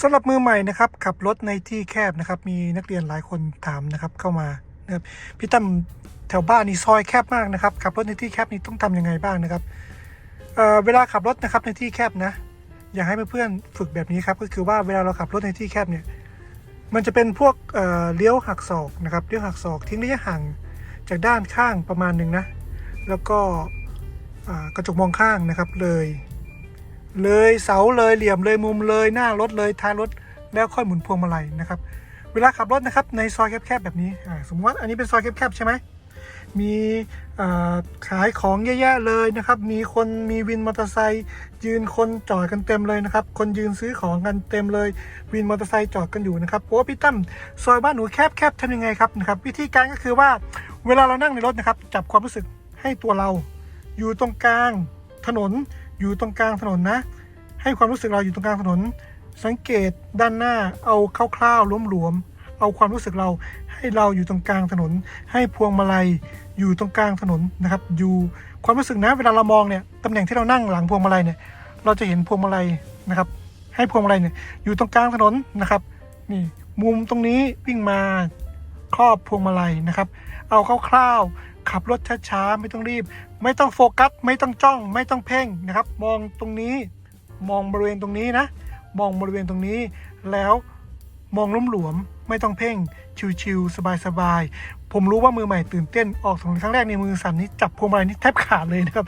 สำหรับมือใหม่นะครับขับรถในที่แคบนะครับมีนักเรียนหลายคนถามนะครับเข้ามานะครับพี่ตั้มแถวบ้านนี่ซอยแคบมากนะครับขับรถในที่แคบนี่ต้องทำยังไงบ้างนะครับเเวลาขับรถนะครับในที่แคบนะ อยากให้เพื่อนๆฝึกแบบนี้ครับก็คือว่าเวลาเราขับรถในที่แคบเนี่ยมันจะเป็นพวกเเลี้ยวหักศอกนะครับเลี้ยวหักศอกทิ้งระยะห่างจากด้านข้างประมาณหนึ่งนะแล้วก็กระจกมองข้างนะครับเลย เลยเสาเลยเหลี่ยมเลยมุมเลยหน้ารถเลยท้ายรถแล้วค่อยหมุนพวงมาลัยนะครับ เวลาขับรถนะครับในซอยแคบๆแบบนี้สมมติว่าอันนี้เป็นซอยแคบๆใช่ไหมมีขายของเยอะแยะเลยนะครับ มีคนมีวินมอเตอร์ไซค์ยืนคนจอดกันเต็มเลยนะครับ คนยืนซื้อของกันเต็มเลย วินมอเตอร์ไซค์จอดกันอยู่นะครับเพราะว่าพี่ตั้มซอยบ้านหนูแคบๆทำยังไงครับนะครับ วิธีการก็คือว่าเวลาเรานั่งในรถนะครับ จับความรู้สึกให้ตัวเรา อยู่ตรงกลางถนน อยู่ตรงกลางถนนนะ ให้ความรู้สึกเราอยู่ตรงกลางถนน สังเกตด้านหน้าเอาคร่าวๆหลวมๆเอาความรู้สึกเราให้เราอยู่ตรงกลางถนน ให้พวงมาลัยอยู่ตรงกลางถนนนะครับ อยู่ความรู้สึกนะเวลาเรามองเนี่ยตำแหน่งที่เรานั่งหลังพวงมาลัยเนี่ยเราจะเห็นพวงมาลัยนะครับ ให้พวงมาลัยเนี่ยอยู่ตรงกลางถนนนะครับนี่มุมตรงนี้วิ่งมาครอบพวงมาลัยนะครับ เอาคร่าวๆ ขับรถช้าๆ ไม่ต้องรีบ ไม่ต้องโฟกัส ไม่ต้องจ้อง ไม่ต้องเพ่งนะครับ มองตรงนี้มองบริเวณตรงนี้นะ มองบริเวณตรงนี้ แล้วมองลุ่มหลวม ไม่ต้องเพ่ง ชิวๆสบายๆ ผมรู้ว่ามือใหม่ตื่นเต้นออกถนนครั้งแรกในมือสั่นนี่จับพวงมาลัยนี่แทบขาดเลยนะครับ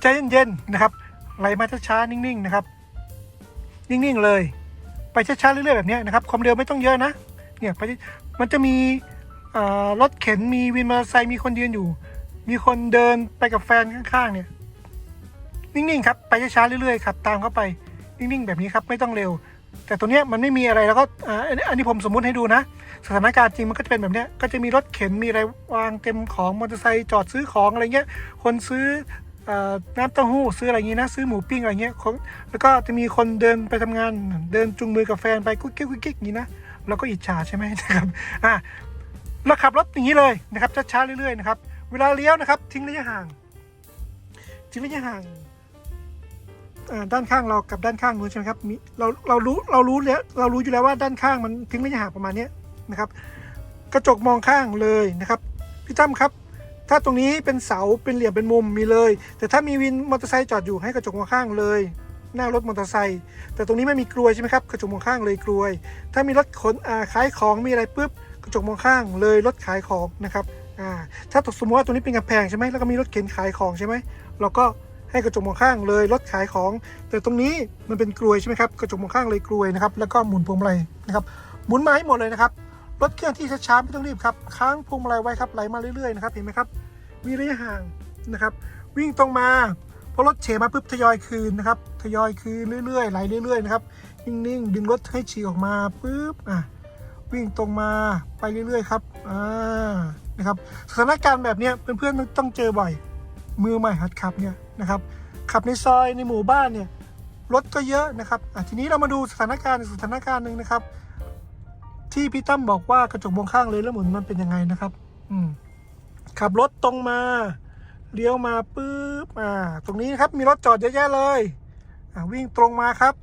ใจเย็นๆนะครับไหลมาช้าๆนิ่งๆนะครับ นิ่งๆเลย ไปช้าๆเรื่อยๆแบบนี้นะครับความเร็วไม่ต้องเยอะนะเนี่ยมันจะมี รถเข็นมีวินมอเตอร์ไซค์มีคนยืนอยู่ มีคนเดินไปกับแฟนข้างๆเนี่ย นิ่งๆครับไปช้าๆเรื่อยๆขับตามเข้าไป นิ่งๆแบบนี้ครับไม่ต้องเร็ว แต่ตัวเนี้ยมันไม่มีอะไรแล้วก็อันนี้ผมสมมุติให้ดูนะ สถานการณ์จริงมันก็จะเป็นแบบเนี้ยก็จะมีรถเข็นมีอะไรวางเต็มของมอเตอร์ไซค์จอดซื้อของอะไรเงี้ย คนซื้ออน้ำเต้าหู้ซื้ออะไรเงี้ยนะซื้อหมูปิ้งอะไรเงี้ยแล้วก็จะมีคนเดินไปทำงานเดินจูงมือกับแฟนไปกุ๊กกิ๊กกุ๊กกิ๊กอย่างนี้นะเราก็อิจฉาใช่ไหมนะครับอะ เราขับรถอย่างนี้เลยนะครับช้าๆเรื่อยๆนะครับ เวลาเลี้ยวนะครับ ทิ้งระยะห่าง ทิ้งระยะห่างด้านข้างเรากับด้านข้างนู้นใช่ไหมครับมีเราเรารู้เรารู้แล้วเรารู้อยู่แล้วว่าด้านข้างมันทิ้งระยะห่างประมาณนี้นะครับ กระจกมองข้างเลยนะครับพี่ตั้มครับ ถ้าตรงนี้เป็นเสาเป็นเหลี่ยมเป็นมุมมีเลย แต่ถ้ามีวินมอเตอร์ไซค์จอดอยู่ให้กระจกมองข้างเลยหน้ารถมอเตอร์ไซค์แต่ตรงนี้ไม่มีกลวยใช่ไหมครับกระจกมองข้างเลยกลวย ถ้ามีรถขนขายของมีอะไรปุ๊บ กระจกมองข้างเลยรถขายของนะครับอ่าถ้าสมมติว่าตรงนี้เป็นกำแพงใช่ไหมแล้วก็มีรถเข็นขายของใช่ไหมเราก็ให้กระจกมองข้างเลยรถขายของ แต่ตรงนี้มันเป็นกลวยใช่ไหมครับกระจกมองข้างเลยกลวยนะครับแล้วก็หมุนพวงมาลัยนะครับหมุนมาให้หมดเลยนะครับรถเคลื่อนที่ช้าๆไม่ต้องรีบครับค้างพวงมาลัยไว้ครับไหลมาเรื่อยๆนะครับเห็นไหมครับมีระยะห่างนะครับ วิ่งตรงมาพอรถเฉมาปุ๊บทยอยคืนนะครับทยอยคืนเรื่อยๆไหลเรื่อยๆนะครับนิ่งๆดึงรถให้ฉีกออกมาปุ๊บอะ วิ่งตรงมาไปเรื่อยๆครับอ่านะครับสถานการณ์แบบนี้เพื่อนๆต้องเจอบ่อยมือใหม่หัดขับเนี่ยนะครับขับในซอยในหมู่บ้านเนี่ยรถก็เยอะนะครับอะทีนี้เรามาดูสถานการณ์อีกสถานการณ์หนึ่งนะครับ ที่พี่ตั้มบอกว่ากระจกมองข้างเลยแล้วหมุนมันเป็นยังไงนะครับ อืมขับรถตรงมาเลี้ยวมาปุ๊บอ่าตรงนี้นะครับมีรถจอดเยอะแยะเลย อ่าวิ่งตรงมาครับ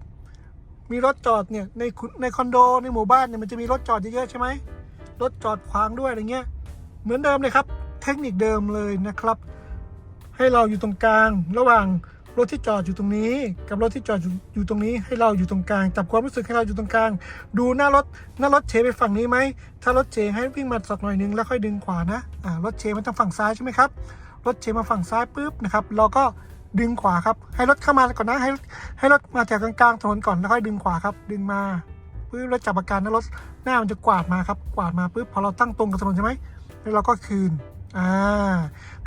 มีรถจอดเนี่ยในคุในคอนโดในหมู่บ้านเนี่ยมันจะมีรถจอดเยอะๆใช่ไหมรถจอดขวางด้วยอะไรเงี้ยเหมือนเดิมเลยครับ เทคนิคเดิมเลยนะครับ ให้เราอยู่ตรงกลาง ระหว่างรถที่จอดอยู่ตรงนี้ กับรถที่จอดอยู่ตรงนี้ ให้เราอยู่ตรงกลางจับความรู้สึกให้เราอยู่ตรงกลาง ดูหน้ารถหน้ารถเชไปฝั่งนี้ไหมถ้ารถเชให้วิ่งมาสักหน่อยนึงแล้วค่อยดึงขวานะอ่ารถเชมันต้องฝั่งซ้ายใช่ไหมครับรถเชมาฝั่งซ้ายปุ๊บนะครับ เราก็ ดึงขวาครับ ให้รถเข้ามาก่อนนะ ให้ให้รถมาจากกลางๆถนนก่อนแล้วค่อยดึงขวาครับ ดึงมาปุ๊บแล้วจับอาการนะรถหน้ามันจะกวาดมาครับ กวาดมาปุ๊บพอเราตั้งตรงกับถนนใช่ไหมแล้วเราก็คืนอ่า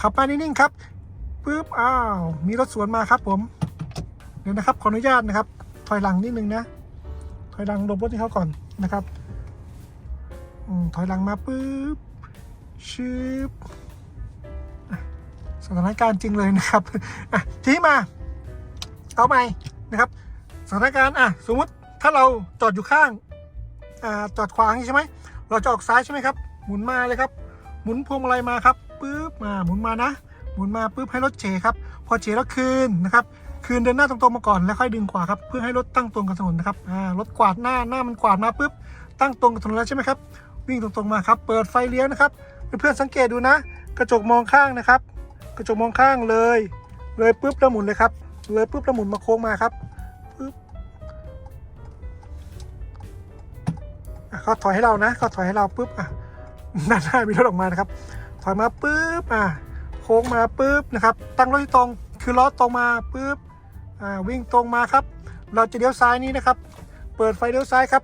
ขับมานิ่งๆครับปุ๊บอ้าวมีรถสวนมาครับ ผมเดี๋ยวนะครับขออนุญาตนะครับ ถอยหลังนิดนึงนะ ถอยหลังลบรถให้เขาก่อนนะครับอถอยหลังมาปุ๊บชืบ สถานการณ์จริงเลยนะครับอะทีมา เอาใหม่นะครับ สถานการณ์อะสมมุติถ้าเราจอดอยู่ข้างอ่าจอดขวางใช่ไหมเราจะออกซ้ายใช่ไหมครับ หมุนมาเลยครับ หมุนพวงมาลัยมาครับปุ๊บมาหมุนมานะ หมุนมาปุ๊บให้รถเฉครับพอเฉแล้วคืนนะครับคืนเดินหน้าตรงๆมาก่อนแล้วค่อยดึงขวาครับเพื่อให้รถตั้งตรงกับถนนนะครับอ่ารถกวาดหน้าหน้ามันกวาดมาปุ๊บตั้งตรงกับถนนแล้วใช่ไหมครับวิ่งตรงๆมาครับ เปิดไฟเลี้ยวนะครับเพื่อนๆสังเกตดูนะ กระจกมองข้างนะครับ กระจกมองข้างเลย เลยปุ๊บแล้วหมุนเลยครับ เลยปุ๊บแล้วหมุนมาโค้งมาครับปุ๊บเขาถอยให้เรานะเขาถอยให้เราปุ๊บอะด้านหน้ามีรถออกมานะครับ ถอยมาปุ๊บอะโค้งมาปุ๊บนะครับ ตั้งรถที่ตรงคือล้อตรงมาปุ๊บอ่าวิ่งตรงมาครับ เราจะเลี้ยวซ้ายนี้นะครับ เปิดไฟเลี้ยวซ้ายครับ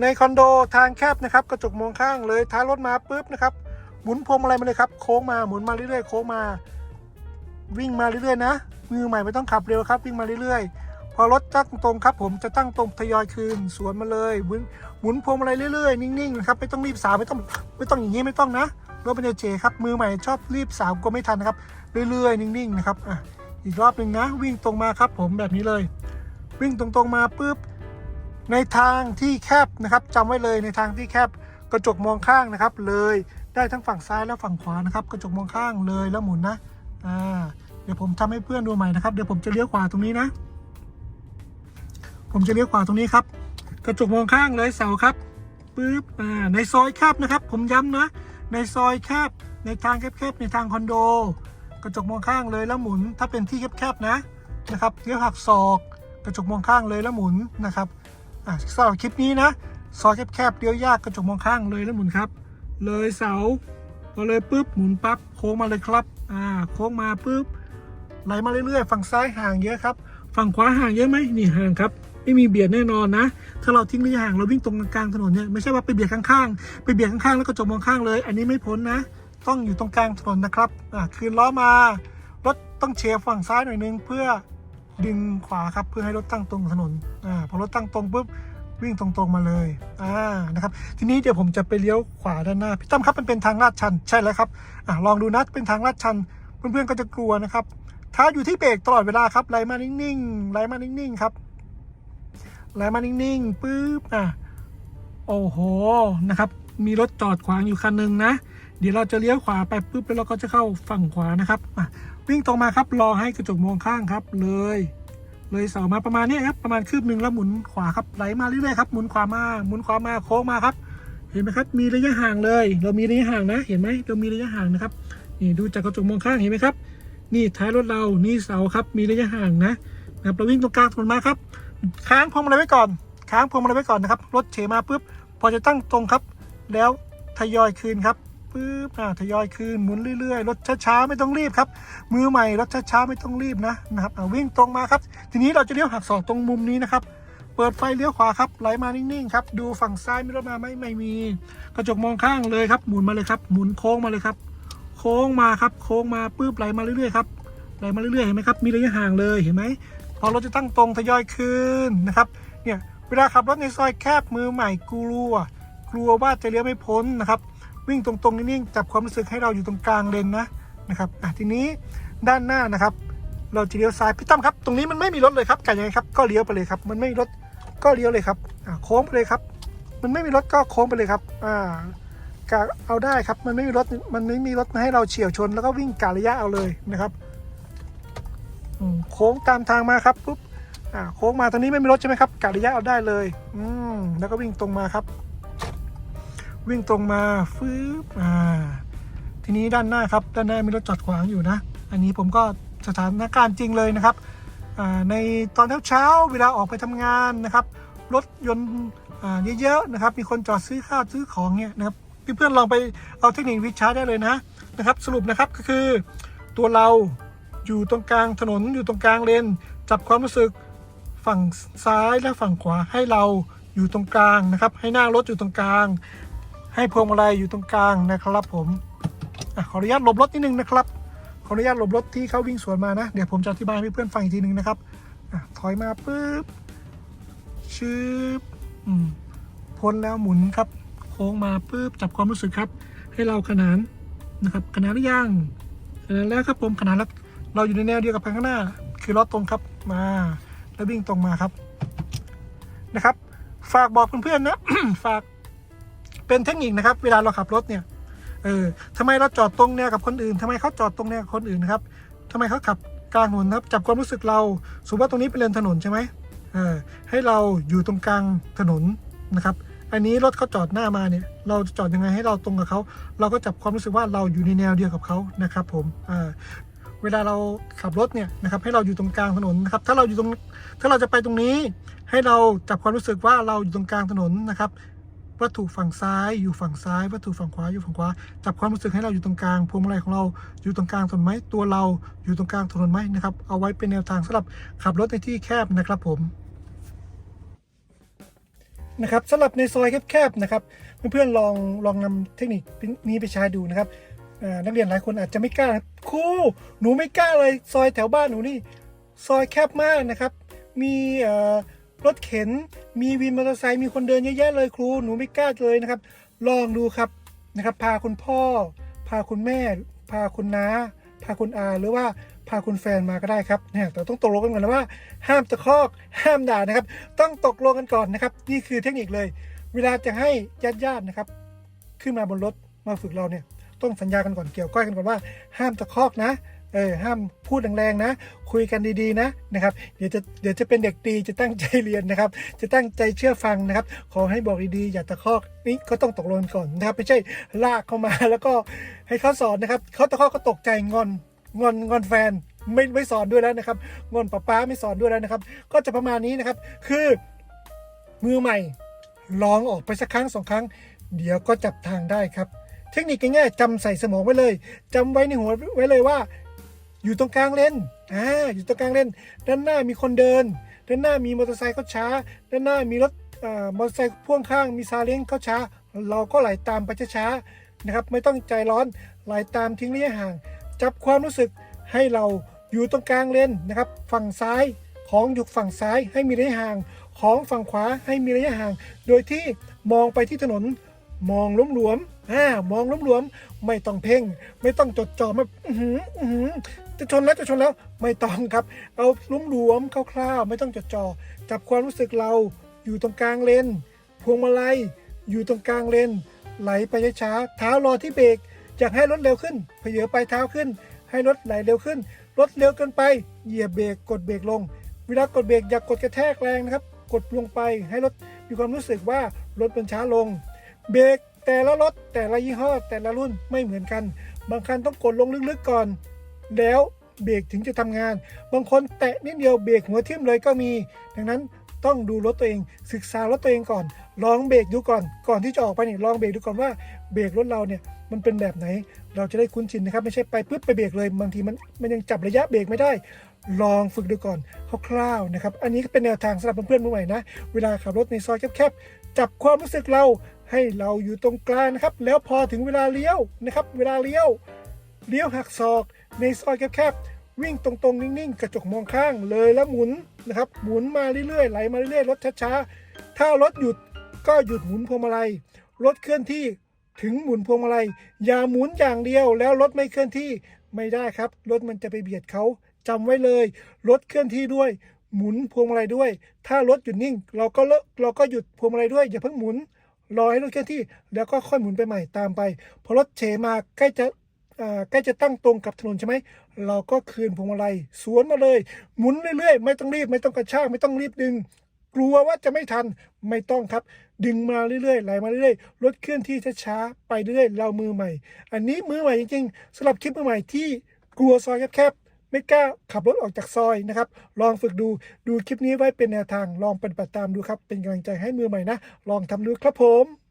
ในคอนโดทางแคบนะครับ กระจกมองข้างเลยท้ายรถมาปุ๊บนะครับ หมุนพวงมาลัยมาเลยครับ โค้งมาหมุนมาเรื่อยๆโค้งมา วิ่งมาเรื่อยๆนะมือใหม่ไม่ต้องขับเร็วครับ วิ่งมาเรื่อยๆ พอรถตั้งตรงครับ ผมจะตั้งตรงทยอยคืนสวนมาเลยหมุนหมุนพวงมาลัยเรื่อยๆ นิ่งๆนะครับไม่ต้องรีบสาวไม่ต้องไม่ต้องอย่างนี้ไม่ต้องนะรถเป็นเจครับมือใหม่ชอบรีบสาวก็ไม่ทันนะครับเรื่อยๆ นิ่งๆนะครับอะอีกรอบหนึ่งนะ วิ่งตรงมาครับ ผมแบบนี้เลย วิ่งตรงๆมาปุ๊บในทางที่แคบนะครับจำไว้เลยในทางที่แคบกระจกมองข้างนะครับเลย ได้ทั้งฝั่งซ้ายและฝั่งขวานะครับ กระจกมองข้างเลยแล้วหมุนนะอ่าเดี๋ยวผมทำให้เพื่อนดูใหม่นะครับเดี๋ยวผมจะเลี้ยวขวาตรงนี้นะ ผมจะเลี้ยวขวาตรงนี้ครับ กระจกมองข้างเลยเสาครับปุ๊บอ่าในซอยแคบนะครับ ผมย้ำนะ ในซอยแคบในทางแคบๆในทางคอนโด กระจกมองข้างเลยแล้วหมุน ถ้าเป็นที่แคบๆนะนะครับเลี้ยวหักศอก กระจกมองข้างเลยแล้วหมุนนะครับอ่าสำหรับคลิปนี้นะซอยแคบๆเลี้ยวยากกระจกมองข้างเลยแล้วหมุนครับ เลยเสาพอเลยปุ๊บหมุนปั๊บโค้งมาเลยครับ อ่า โค้งมาปุ๊บไหลมาเรื่อยๆ ฝั่งซ้ายห่างเยอะครับ ฝั่งขวาห่างเยอะไหมนี่ห่างครับ ไม่มีเบียดแน่นอนนะ ถ้าเราทิ้งระยะห่างเราวิ่งตรงกลางถนนเนี่ยไม่ใช่ว่าไปเบียดข้างๆ ไปเบียดข้างๆ แล้วก็จบมองข้างเลย อันนี้ไม่พ้นนะ ต้องอยู่ตรงกลางถนนนะครับ อ่า คืนล้อมา รถต้องเฉียฝั่งซ้ายหน่อยนึงเพื่อดึงขวาครับเพื่อให้รถตั้งตรงถนน อ่า พอรถตั้งตรงปุ๊บ วิ่งตรงๆมาเลยอ่านะครับทีนี้เดี๋ยวผมจะไปเลี้ยวขวาด้านหน้าพี่ตั้มครับมันเป็นทางลาดชันใช่แล้วครับอ่าลองดูนะเป็นทางลาดชัน เพื่อนๆก็จะกลัวนะครับเท้าอยู่ที่เบรกตลอดเวลาครับไหลมานิ่งๆไหลมานิ่งๆครับไหลมานิ่งๆปุ๊บอะโอ้โหนะครับ มีรถจอดขวางอยู่คันหนึ่งนะ เดี๋ยวเราจะเลี้ยวขวาไปปุ๊บแล้วเราก็จะเข้าฝั่งขวานะครับอะวิ่งตรงมาครับรอให้กระจกมองข้างครับเลย เลยเสามาประมาณนี้ครับ ประมาณคืบหนึ่งแล้วหมุนขวาครับไหลมาเรื่อยๆครับหมุนขวามาหมุนขวามาโค้งมาครับ เห็นไหมครับ มีระยะห่างเลย เรามีระยะห่างนะ เห็นไหมเรามีระยะห่างนะครับนี่ดูจากกระจกมองข้างเห็นไหมครับ นี่ท้ายรถเรานี่เสาครับ มีระยะห่างนะนะครับเราวิ่งตรงกลางถนนมาครับ ค้างพวงมาลัยไว้ก่อน ค้างพวงมาลัยไว้ก่อนนะครับรถเฉมาปุ๊บพอจะตั้งตรงครับ แล้วทยอยคืนครับ ปุ๊บอ่าทยอยคืนหมุนเรื่อยๆรถช้าๆไม่ต้องรีบครับ มือใหม่รถช้าๆไม่ต้องรีบนะนะครับวิ่งตรงมาครับ ทีนี้เราจะเลี้ยวหักศอกตรงมุมนี้นะครับเปิดไฟเลี้ยวขวาครับไหลมานิ่งๆครับดูฝั่งซ้ายมีรถมาไหมไม่มี กระจกมองข้างเลยครับหมุนมาเลยครับ หมุนโค้งมาเลยครับ โค้งมาครับโค้งมาปุ๊บไหลมาเรื่อยๆครับไหลมาเรื่อยๆเห็นไหมครับมีระยะห่างเลยเห็นไหมพอรถจะตั้งตรงทยอยคืนนะครับเนี่ยเวลาขับรถในซอยแคบมือใหม่กลัว กลัวว่าจะเลี้ยวไม่พ้นนะครับ วิ่งตรงๆนิ่งๆจับความรู้สึกให้เราอยู่ตรงกลางเลนนะนะครับอะทีนี้ด้านหน้านะครับ เราจะเลี้ยวซ้ายพี่ตั้มครับ ตรงนี้มันไม่มีรถเลยครับกันยังไงครับก็เลี้ยวไปเลยครับ มันไม่มีรถก็เลี้ยวเลยครับอะโค้งไปเลยครับ มันไม่มีรถก็โค้งไปเลยครับอ่ากะเอาได้ครับมันไม่มีรถมันไม่มีรถมาให้เราเฉียวชน แล้วก็วิ่งกะระยะเอาเลยนะครับโค้งตามทางมาครับปุ๊บอ่าโค้งมาตรงนี้ไม่มีรถใช่ไหมครับกะระยะเอาได้เลย อืมแล้วก็วิ่งตรงมาครับ วิ่งตรงมาฟืบอ่าทีนี้ด้านหน้าครับ ด้านหน้ามีรถจอดขวางอยู่นะ อันนี้ผมก็สถานการณ์จริงเลยนะครับอ่าในตอนเช้าเวลาออกไปทำงานนะครับ รถยนต์เยอะๆนะครับ มีคนจอดซื้อข้าวซื้อของเนี่ยนะครับเพื่อนๆลองไปเอาเทคนิควิชาได้เลยนะนะครับ สรุปนะครับก็คือตัวเราอยู่ตรงกลางถนนอยู่ตรงกลางเลนจับความรู้สึกฝั่งซ้ายและฝั่งขวาให้เราอยู่ตรงกลางนะครับ ให้หน้ารถอยู่ตรงกลาง ให้พวงมาลัยอยู่ตรงกลางนะครับผมอขออนุญาตหลบรถนิดนึงนะครับ ขออนุญาตหลบรถที่เขาวิ่งสวนมานะ เดี๋ยวผมจะอธิบายให้เพื่อนฟังอีกทีนึงนะครับอถอยมาปุ๊บชืบพ้นแล้วหมุนครับ โค้งมาปุ๊บจับความรู้สึกครับ ให้เราขนานนะครับขนานหรือยังขนานแล้วครับผมขนานแล้วเราอยู่ในแนวเดียวกับคันข้างหน้า คือล้อตรงครับมาแล้ววิ่งตรงมาครับนะครับ ฝากบอกเพื่อนๆนะ ฝาก เป็นเทคนิคนะครับ เวลาเราขับรถเนี่ยเออทำไมเราจอดตรงแนวกับคนอื่นทำไมเขาจอดตรงแนวกับคนอื่นนะครับทำไมเขาขับกลางถนนครับจับความรู้สึกเราสมมติว่าตรงนี้เป็นเลนถนนใช่ไหมเออให้เราอยู่ตรงกลางถนนนะครับ อันนี้รถเขาจอดหน้ามาเนี่ยเราจะจอดยังไงให้เราตรงกับเขาเราก็จับความรู้สึกว่าเราอยู่ในแนวเดียวกับเขานะครับ ผมอ่าเวลาเราขับรถเนี่ยนะครับให้เราอยู่ตรงกลางถนนนะครับถ้าเราอยู่ตรงถ้าเราจะไปตรงนี้ ให้เราจับความรู้สึกว่าเราอยู่ตรงกลางถนนนะครับ วัตถุฝั่งซ้ายอยู่ฝั่งซ้าย วัตถุฝั่งขวาอยู่ฝั่งขวา จับความรู้สึกให้เราอยู่ตรงกลางพวงมาลัยของเราอยู่ตรงกลางถนนไหมตัวเราอยู่ตรงกลางถนนไหมนะครับเอาไว้เป็นแนวทางสำหรับขับรถในที่แคบนะครับผมนะครับสำหรับในซอยแคบๆนะครับเพื่อนๆลองลองนำเทคนิคนี้ไปใช้ดูนะครับนักเรียนหลายคนอาจจะไม่กล้าครับครูหนูไม่กล้าเลยซอยแถวบ้านหนูนี่ซอยแคบมากนะครับ มีเอ่อ รถเข็น มีวินมอเตอร์ไซค์มีคนเดินเยอะแยะเลยครูหนูไม่กล้าเลยนะครับ ลองดูครับนะครับ พาคุณพ่อ พาคุณแม่ พาคุณน้า พาคุณอาหรือว่าพาคุณแฟนมาก็ได้ครับเนี่ยแต่ต้องตกลงกันก่อนนะว่า ห้ามตะคอกห้ามด่านะครับ ต้องตกลงกันก่อนนะครับ นี่คือเทคนิคเลย เวลาจะให้ญาติญาติๆนะครับ ขึ้นมาบนรถมาฝึกเราเนี่ยต้องสัญญากันก่อนเกี่ยวก้อยกันก่อนว่า ห้ามตะคอกนะ เออห้ามพูดแรงๆนะ คุยกันดีๆนะนะครับเดี๋ยวจะเดี๋ยวจะเป็นเด็กดีจะตั้งใจเรียนนะครับ จะตั้งใจเชื่อฟังนะครับ ขอให้บอกดีๆอย่าตะคอกนี่ก็ต้องตกลงกันก่อนนะครับ ไม่ใช่ลากเข้ามาแล้วก็ให้เขาสอนนะครับเขาตะคอกก็ตกใจงอนงอนงอนแฟนไม่ไม่สอนด้วยแล้วนะครับงอนป้าป้าไม่สอนด้วยแล้วนะครับ ก็จะประมาณนี้นะครับ คือมือใหม่ลองออกไปสักครั้งสองครั้ง เดี๋ยวก็จับทางได้ครับ เทคนิคง่ายๆจำใส่สมองไว้เลยจำไว้ในหัวไว้เลยว่า อยู่ตรงกลางเลนอ่าอยู่ตรงกลางเลนด้านหน้ามีคนเดิน ด้านหน้ามีมอเตอร์ไซค์เขาช้า ด้านหน้ามีรถอ่ามอเตอร์ไซค์พ่วงข้างมีซาเล้งเขาช้า เราก็ไหลตามไปช้าๆนะครับ ไม่ต้องใจร้อนไหลตามทิ้งระยะห่าง จับความรู้สึกให้เราอยู่ตรงกลางเลนนะครับ ฝั่งซ้ายของอยู่ฝั่งซ้ายให้มีระยะห่าง ของฝั่งขวาให้มีระยะห่าง โดยที่มองไปที่ถนนมองล้มหลวมอ่ามองล้มหลวม ไม่ต้องเพ่ง ไม่ต้องจดจ่อมาอื้อหืออื้อหือ จะชนแล้วจะชนแล้วไม่ต้องครับ เอาลุ้มหลวมคร่าวๆ ไม่ต้องจดจ่อจับความรู้สึกเราอยู่ตรงกลางเลนพวงมาลัยอยู่ตรงกลางเลนไหลไปช้าๆเท้ารอที่เบรกอยากให้รถเร็วขึ้นเผยไปลายเท้าขึ้น ให้รถไหลเร็วขึ้น รถเร็วเกินไปเหยียบเบรกกดเบรกลง เวลากดเบรกอย่ากกดกระแทกแรงนะครับ กดลงไปให้รถมีความรู้สึกว่ารถมันช้าลง เบรกแต่ละรถแต่ละยี่ห้อแต่ละรุ่นไม่เหมือนกัน บางคันต้องกดลงลึกๆก่อน แล้วเบรกถึงจะทำงาน บางคนแตะนิดเดียวเบรกหัวทิ่มเลยก็มี ดังนั้นต้องดูรถตัวเอง ศึกษารถตัวเองก่อน ลองเบรกดูก่อน ก่อนที่จะออกไปเนี่ยลองเบรกดูก่อนว่าเบรกรถเราเนี่ยมันเป็นแบบไหน เราจะได้คุ้นชินนะครับ ไม่ใช่ไปปุ๊บไปเบรกเลย บางทีมันมันยังจับระยะเบรกไม่ได้ ลองฝึกดูก่อนคร่าวๆนะครับ อันนี้ก็เป็นแนวทางสำหรับเพื่อนๆมือใหม่นะ เวลาขับรถในซอยแคบๆ จับความรู้สึกเราให้เราอยู่ตรงกลางนะครับ แล้วพอถึงเวลาเลี้ยวนะครับ เวลาเลี้ยว เลี้ยวหักศอก ในซอยแคบๆวิ่งตรงๆ นิ่งๆ กระจกมองข้างเลยแล้วหมุนนะครับ หมุนมาเรื่อยๆไหลมาเรื่อยๆรถช้าๆถ้ารถหยุดก็หยุดหมุนพวงมาลัยรถเคลื่อนที่ถึงหมุนพวงมาลัยอย่าหมุนอย่างเดียว แล้วรถไม่เคลื่อนที่ไม่ได้ครับ รถมันจะไปเบียดเขาจำไว้เลย รถเคลื่อนที่ด้วย หมุนพวงมาลัยด้วย ถ้ารถหยุดนิ่ง เราก็เลเราก็หยุดพวงมาลัยด้วย อย่าเพิ่งหมุนรอให้รถเคลื่อนที่ แล้วก็ค่อยหมุนไปใหม่ตามไปพอรถเฉมาใกล้จะ ใกล้จะตั้งตรงกับถนนใช่ไหม เราก็คืนพวงมาลัยสวนมาเลย หมุนเรื่อยๆ ไม่ต้องรีบ ไม่ต้องกระชาก ไม่ต้องรีบดึง กลัวว่าจะไม่ทัน ไม่ต้องครับ ดึงมาเรื่อยๆ ไหลมาเรื่อยๆ รถเคลื่อนที่ช้าๆ ไปเรื่อยๆ เรามือใหม่ อันนี้มือใหม่จริงๆสำหรับคลิปมือใหม่ที่กลัวซอยแคบๆไม่กล้าขับรถออกจากซอยนะครับ ลองฝึกดูดูคลิปนี้ไว้เป็นแนวทาง ลองปฏิบัติตามดูครับ เป็นกำลังใจให้มือใหม่นะ ลองทำดูครับผม